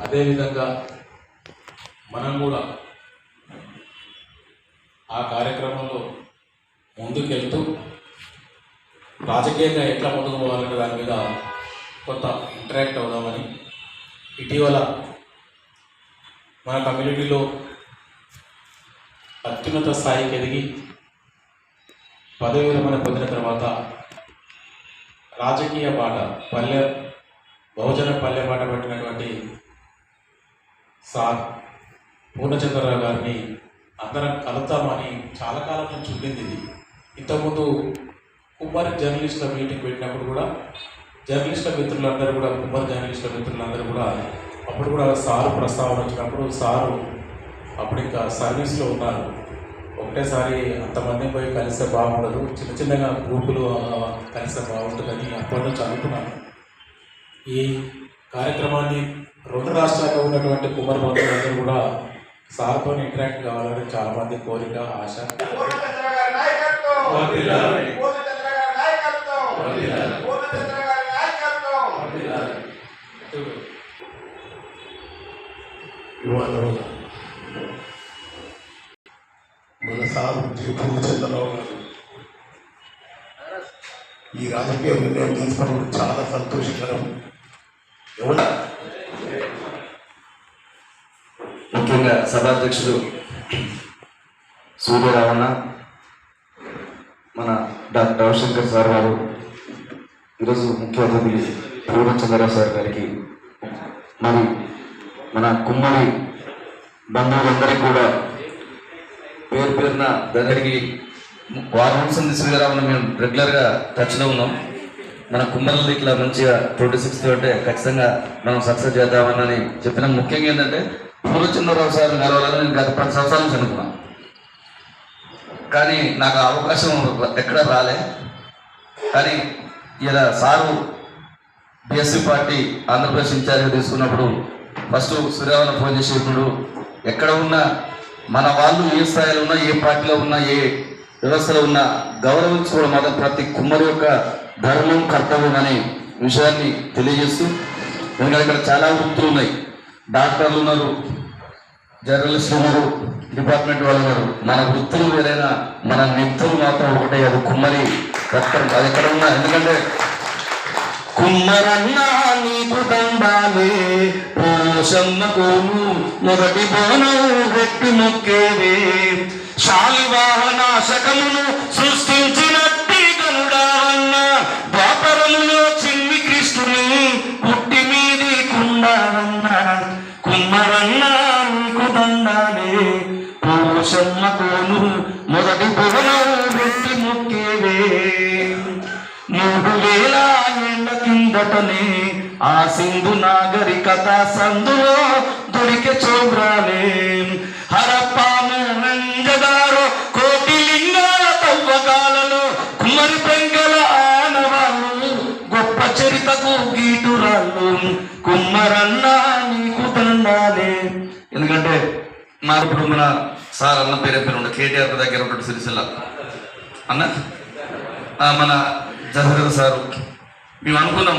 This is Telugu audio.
అదేవిధంగా మనం కూడా ఆ కార్యక్రమంలో ముందుకెళ్తూ రాజకీయంగా ఎట్లా ముందుకు పోవాలనే దాని మీద కొంత ఇంటరాక్ట్ అవుదామని ఇటీవల మన కమ్యూనిటీలో అత్యున్నత స్థాయికి ఎదిగి పదవి విరమణ పొందిన తర్వాత రాజకీయ పాట పల్లె బహుజన పల్లె పాట పెట్టినటువంటి సార్ పూర్ణచంద్రరావు గారిని అందరం కలుద్దామని చాలా కాలం నుంచి ఉండింది ఇది. ఇంతకుముందు కుమారి జర్నలిస్టుల మీటింగ్ పెట్టినప్పుడు కూడా జర్నలిస్టుల మిత్రులందరూ కూడా కుమారి జర్నలిస్టుల మిత్రులందరూ కూడా అప్పుడు కూడా సారు ప్రస్తావన వచ్చినప్పుడు సారు అప్పుడు ఇంకా సర్వీస్లో ఉన్నారు. ఒకటేసారి అంతమంది పోయి కలిస్తే బాగుండదు చిన్న చిన్నగా గ్రూపులు కలిస్తే బాగుంటుందని అప్పటి నుంచి అనుకున్నాను. ఈ కార్యక్రమాన్ని రెండు రాష్ట్రాల్లో ఉన్నటువంటి కుమార్ బంధువులందరూ కూడా సార్తో ఇంటరాక్ట్ కావాలని చాలా మంది కోరిక ఆశ. ఇవాళ మన సారు పూర్చంద్రరావు గారు ఈ రాజకీయ నిర్ణయం తీసుకోవడం చాలా సంతోషకరం. ముఖ్యంగా సభాధ్యక్షుడు సూర్యరావణ మన డాక్టర్ రవిశంకర్ సార్ గారు ఈరోజు ముఖ్య అతిథి పూర్ణచంద్రరావు సార్ గారికి మరి మన కుమ్మడి బంధువులందరికీ కూడా పేరు పేరున దగ్గరికి వారం నుంచి శ్రీరామని మేము రెగ్యులర్గా టచ్లో ఉన్నాం. మన కుమ్మరులు ఇట్లా మంచిగా ట్వంటీ సిక్స్త్ అంటే ఖచ్చితంగా మనం సక్సెస్ చేద్దామని చెప్పిన. ముఖ్యంగా ఏంటంటే పూర్వచంద్రరావు సార్ కలవాలని నేను గత పది సంవత్సరాల నుంచి అనుకున్నాను కానీ నాకు ఆ అవకాశం ఎక్కడ రాలే. కానీ ఇలా sir BSc party Andhra Pradesh incharge తీసుకున్నప్పుడు ఫస్ట్ సూర్యవన ఫోన్ చేసేప్పుడు ఎక్కడ ఉన్నా మన వాళ్ళు ఏ స్థాయిలో ఉన్నా ఏ పార్టీలో ఉన్నా ఏ వ్యవస్థలో ఉన్నా గౌరవించుకోవడం మాత్రం ప్రతి కుమ్మరి యొక్క ధర్మం కర్తవ్యం అనే విషయాన్ని తెలియజేస్తూ ఎందుకంటే ఇక్కడ చాలా వృత్తులు ఉన్నాయి. డాక్టర్లు ఉన్నారు జర్నలిస్టులు ఉన్నారు డిపార్ట్మెంట్ వాళ్ళు ఉన్నారు. మన వృత్తులు వేరైనా మన నిత్తులు మాత్రం ఒకటే అది కుమ్మరి రక్తం. అది ఎక్కడ ఉన్నా ఎందుకంటే కుమ్మరన్నా నీకు దండాలే పోషమ్మకోను మొదటి బోనం గట్టి మొక్కేవే. శాలివాహనాశకమును సృష్టించినట్టి కుమ్మరన్న నీకు దండాలే పోషమ్మకోను మొదటి బోనం గట్టి మొక్కేవే. మూడు వేల ఏళ్ళ కిందటనే ఆ సింధు నాగరికత సందులో దొరికే చోబ్రాలే హరప్పాము నంజదారో కోటి లింగాల తవ్వకాలలో కుమరి పెంగల ఆనవాళ్ళు గొప్ప చరితకు గీటురాళ్ళు. కుమ్మరన్నా నీకు ఉండాలి. ఎందుకంటే నాకు ఇప్పుడు మన సార్ అన్న పేరే పేరు ఉండే కేటీఆర్ దగ్గర ఉంటాడు సిరిసిల్ల. అన్న? మన జహర్ సారు. మేము అనుకున్నాం.